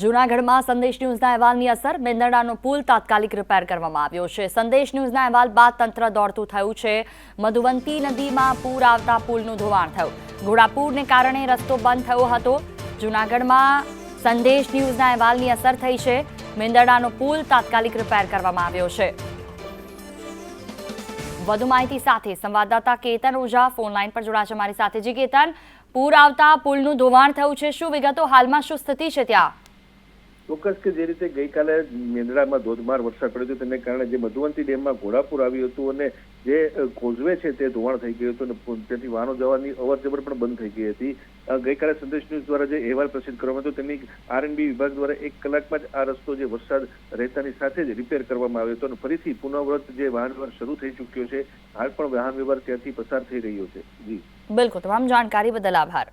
જૂનાગઢમાં સંદેશ ન્યૂઝના અહેવાલની અસર, મેંદરડાનો પુલ તાત્કાલિક રિપેર કરવામાં આવ્યો છે. સંદેશ ન્યૂઝના અહેવાલ બાદ તંત્ર દોડતું થયું છે. મધુવંતી નદીમાં પૂર આવતા પુલનું ધોવાણ થયું. ઘોડાપૂરને કારણે રસ્તો બંધ થયો હતો. જૂનાગઢમાં સંદેશ ન્યૂઝના અહેવાલની અસર થઈ છે. મેંદરડાનો પુલ તાત્કાલિક રિપેર કરવામાં આવ્યો છે. વધુ માહિતી સાથે સંવાદદાતા કેતન ઓઝા ફોન લાઈન પર જોડાશે મારી સાથે. જી કેતન, પૂર આવતા પુલનું ધોવાણ થયું છે. શું વિગતો? હાલમાં શું સ્થિતિ છે ત્યાં? ચોક્કસ કે જે રીતે ગઈકાલે મેંદડામાં ધોધમાર વરસાદ પડ્યો હતો, તેને કારણે જે મધુવંતી ડેમમાં ઘોડાપુર આવ્યું હતું અને જે કોઝવે છે તે ધોવાણ થઈ ગયું હતું અને ત્યાંથી વાહનો જવાની અવર જવર પણ બંધ થઈ ગઈ હતી. ગઈકાલે સંદેશ ન્યૂઝ દ્વારા જે અહેવાલ પ્રસિદ્ધ કરવામાં હતો, તેની આરએનબી વિભાગ દ્વારા એક કલાકમાં જ આ રસ્તો જે વરસાદ રહેતાની સાથે જ રિપેર કરવામાં આવ્યો હતો અને ફરીથી પુનઃવ્રત જે વાહન વ્યવહાર શરૂ થઈ ચૂક્યો છે, હાલ પણ વાહન વ્યવહાર ત્યાંથી પસાર થઈ રહ્યો છે. જી. બિલકુલ, તમામ જાણકારી બદલ આભાર.